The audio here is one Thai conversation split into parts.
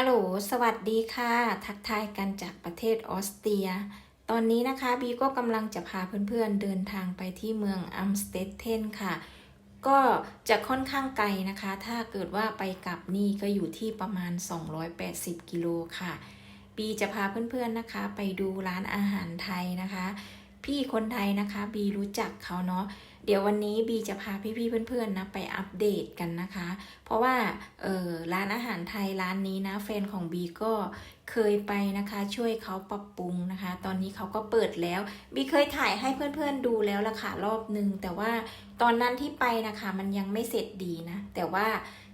ฮัลโหล สวัสดีค่ะ ทักทายกันจากประเทศออสเตรีย ตอนนี้นะคะบีก็กำลังจะพาเพื่อนๆเดินทางไปที่เมืองอัมสเตดเทนค่ะ ก็จะค่อนข้างไกลนะคะ ถ้าเกิดว่าไปกลับนี่ก็อยู่ที่ประมาณ 280 กิโลค่ะ บีจะพาเพื่อนๆนะคะ ไปดูร้านอาหารไทยนะคะ พี่คนไทยนะคะ บีรู้จักเขาเนาะเดี๋ยววันนี้บีจะพาพี่ๆเพื่อนๆนะไปอัปเดตกันนะคะ เพราะว่าเออร้านอาหารไทยร้านนี้นะแฟนของบีก็เคยไปนะคะ ช่วยเขาปรับปรุงนะคะ ตอนนี้เขาก็เปิดแล้ว บีเคยถ่ายให้เพื่อนๆดูแล้วละค่ะรอบนึง แต่ว่าตอนนั้นที่ไปนะคะ มันยังไม่เสร็จดีนะ แต่ว่า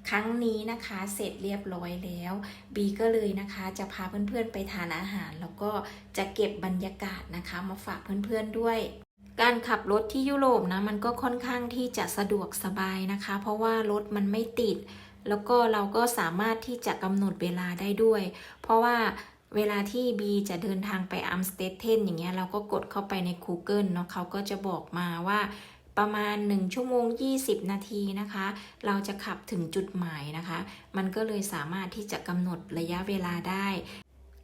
ครั้งนี้นะคะเสร็จเรียบร้อยแล้ว บีก็เลยนะคะจะพาเพื่อนๆไปทานอาหาร แล้วก็จะเก็บบรรยากาศนะคะมาฝากเพื่อนๆด้วยการขับรถที่ยุโรปนะมันก็ค่อนข้างที่จะสะดวกสบายนะคะ เพราะว่ารถมันไม่ติด แล้วก็เราก็สามารถที่จะกำหนดเวลาได้ด้วย เพราะว่าเวลาที่บีจะเดินทางไปอัมสเตดเทนอย่างเงี้ยเราก็กดเข้าไปใน Google เนาะเขาก็จะบอกมาว่า ประมาณ 1 ชั่วโมง 20 นาทีนะคะ เราจะขับถึงจุดหมายนะคะ มันก็เลยสามารถที่จะกำหนดระยะเวลาได้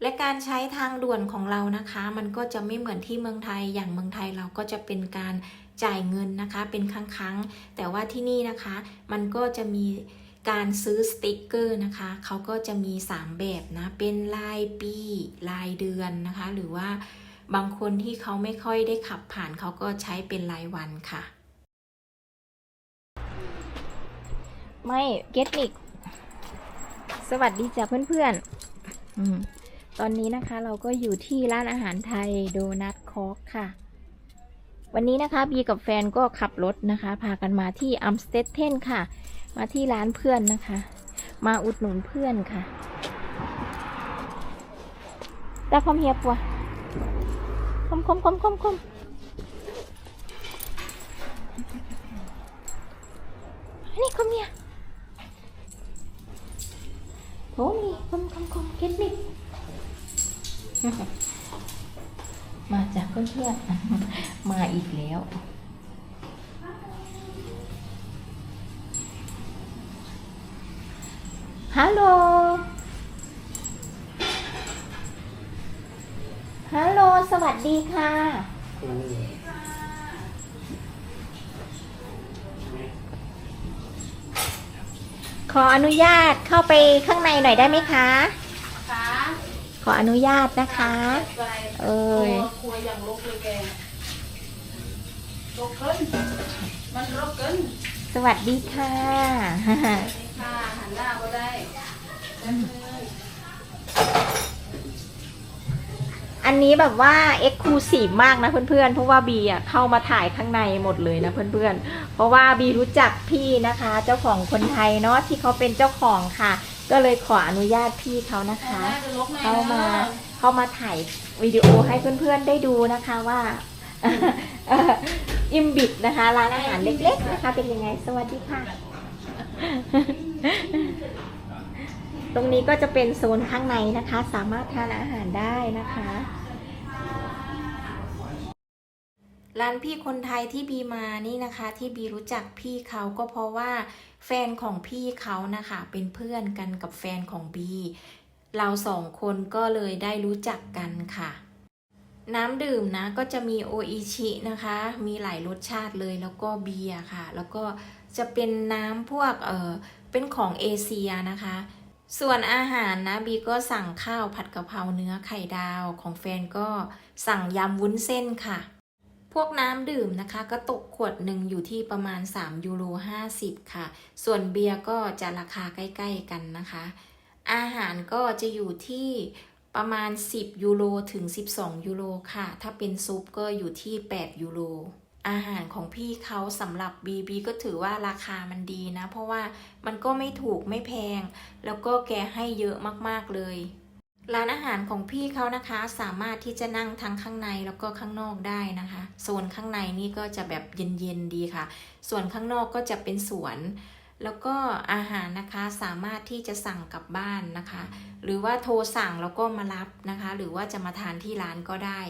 และการใช้ทางด่วนของเรานะคะ มันก็จะไม่เหมือนที่เมืองไทยอย่างเมืองไทยเราก็จะเป็นการจ่ายเงินนะคะ เป็นครั้งๆแต่ว่าที่นี่นะคะ มันก็จะมีการซื้อสติกเกอร์นะคะ เขาก็จะมี 3 แบบนะ เป็นรายปีรายเดือนนะคะ หรือว่าบางคนที่เขาไม่ค่อยได้ขับผ่านเขาก็ใช้เป็นรายวันค่ะ ไม่เก็ตนิกสวัสดีจ้ะเพื่อนๆอตอนนี้นะคะเราก็อยู่ที่ร้านอาหารไทยโดนัทคอกค่ะ วันนี้นะคะบีกับแฟนก็ขับรถนะคะ พากันมาที่อัมสเตดเทนค่ะ มาที่ร้านเพื่อนนะคะ มาอุดหนุนเพื่อนค่ะตาคอมเฮียปัวคมคมคมคมคมอันนี้คอมเฮีย โอ้มีคมคมคมเก็ตนิกมาจากเพื่อนๆมาอีกแล้ว ฮัลโหล ฮัลโหล สวัสดีค่ะ ขออนุญาตเข้าไปข้างในหน่อยได้ไหมคะ ขาขออนุญาตนะคะ ไปเอ้ยครัวอย่างลกเลยแกลกเกิน มันลกเกินสวัสดีค่ะ ค่ะหันหน้าก็ได้แป๊บนึง อันนี้แบบว่าเอ็กซ์คลูซีฟมากนะเพื่อนๆ เพราะว่าบีอะเข้ามาถ่ายข้างในหมดเลยนะเพื่อนๆ เพราะว่าบีรู้จักพี่นะคะ เจ้าของคนไทยเนาะที่เขาเป็นเจ้าของค่ะ ก็เลยขออนุญาตพี่เขานะคะน่าจะลกหน่อยเข้ามานะเข้ามาถ่ายวิดีโอให้เพื่อนๆได้ดูนะคะว่าอิมบิดนะคะร้านอาหารเล็กๆนะคะ เป็นยังไงสวัสดีค่ะ ตรงนี้ก็จะเป็นโซนข้างในนะคะ สามารถทานอาหารได้นะคะ ร้านพี่คนไทยที่บีมานี่นะคะที่บีรู้จักพี่เขาก็เพราะว่าแฟนของพี่เขานะคะเป็นเพื่อนกันกับแฟนของบีเราสองคนก็เลยได้รู้จักกันค่ะ น้ำดื่มนะก็จะมีโออิชินะคะ มีหลายรสชาติเลยแล้วก็เบียร์ค่ะ แล้วก็จะเป็นน้ำพวกเออเป็นของเอเชียนะคะ ส่วนอาหารนะบีก็สั่งข้าวผัดกะเพราเนื้อไข่ดาวของแฟนก็สั่งยำวุ้นเส้นค่ะ พวกน้ำดื่มนะคะก็ตกขวดหนึ่งอยู่ที่ประมาณ3ยูโร50 ค่ะ ส่วนเบียร์ก็จะราคาใกล้ๆกันนะคะ อาหารก็จะอยู่ที่ประมาณ 10 ยูโรถึง 12 ยูโรค่ะ ถ้าเป็นซุปก็อยู่ที่ 8 ยูโร อาหารของพี่เขาสำหรับบีบีก็ถือว่าราคามันดีนะ เพราะว่ามันก็ไม่ถูกไม่แพง แล้วก็แกให้เยอะมากๆเลย ร้านอาหารของพี่เขานะคะ สามารถที่จะนั่งทั้งข้างในแล้วก็ข้างนอกได้นะคะโซนข้างในนี่ก็จะแบบเย็นๆดีค่ะ ส่วนข้างนอกก็จะเป็นสวน แล้วก็อาหารนะคะสามารถที่จะสั่งกลับบ้านนะคะ หรือว่าโทรสั่งแล้วก็มารับนะคะ หรือว่าจะมาทานที่ร้านก็ได้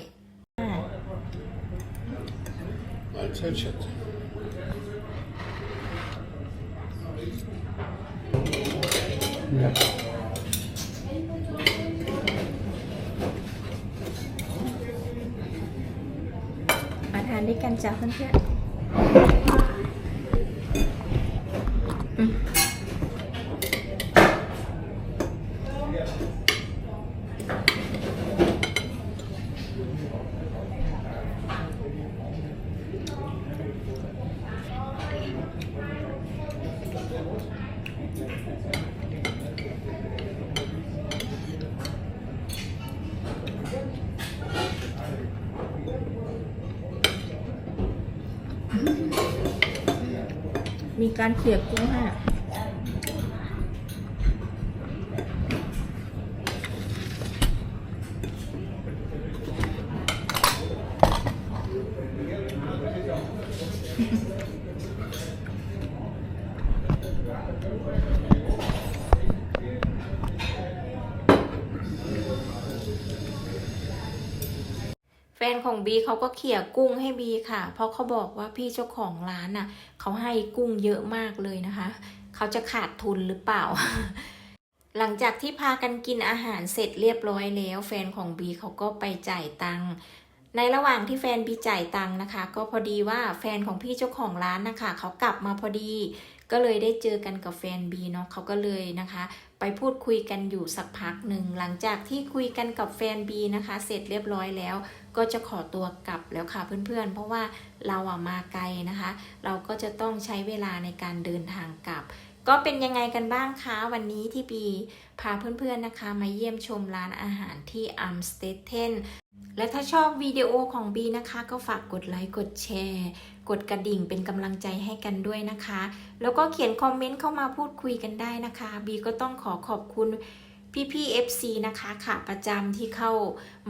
I touch it. Yeah. จ้ะเพื่ มีการเสียบกุ้งให้ นของบีเขาก็เขี่ยกุ้งให้บีค่ะ เพราะเขาบอกว่าพี่เจ้าของร้านน่ะเขาให้กุ้งเยอะมากเลยนะคะ เขาจะขาดทุนหรือเปล่า หลังจากที่พากันกินอาหารเสร็จเรียบร้อยแล้ว แฟนของบีเขาก็ไปจ่ายตังค์ในระหว่างที่แฟนบีจ่ายตังค์นะคะ ก็พอดีว่าแฟนของพี่เจ้าของร้านนะคะเขากลับมาพอดี ก็เลยได้เจอกันกับแฟนบีเนาะเขาก็เลยนะคะ ไปพูดคุยกันอยู่สักพักหนึ่งหลังจากที่คุยกันกับแฟนบีนะคะ เสร็จเรียบร้อยแล้ว ก็จะขอตัวกลับแล้วค่ะเพื่อนๆ เพราะว่าเราอะมาไกลนะคะ เราก็จะต้องใช้เวลาในการเดินทางกลับ ก็เป็นยังไงกันบ้างคะ วันนี้ที่บีพาเพื่อนๆนะคะ มาเยี่ยมชมร้านอาหารที่อัมสเตเทนและถ้าชอบวิดีโอของบีนะคะ ก็ฝากกดไลค์กดแชร์ กดกระดิ่งเป็นกำลังใจให้กันด้วยนะคะ แล้วก็เขียนคอมเมนต์เข้ามาพูดคุยกันได้นะคะ บีก็ต้องขอขอบคุณ พี่ๆ FC นะคะค่ะประจำที่เข้า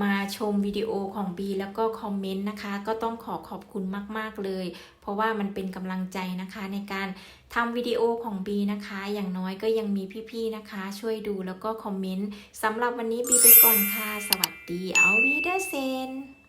มาชมวิดีโอของบีแล้วก็คอมเมนต์นะคะ ก็ต้องขอขอบคุณมากๆเลย เพราะว่ามันเป็นกำลังใจนะคะในการทำวิดีโอของบีนะคะ อย่างน้อยก็ยังมีพี่ๆนะคะ ช่วยดูแล้วก็คอมเมนต์สำหรับวันนี้บีไปก่อนค่ะ สวัสดีเอาวีเดอร์เซน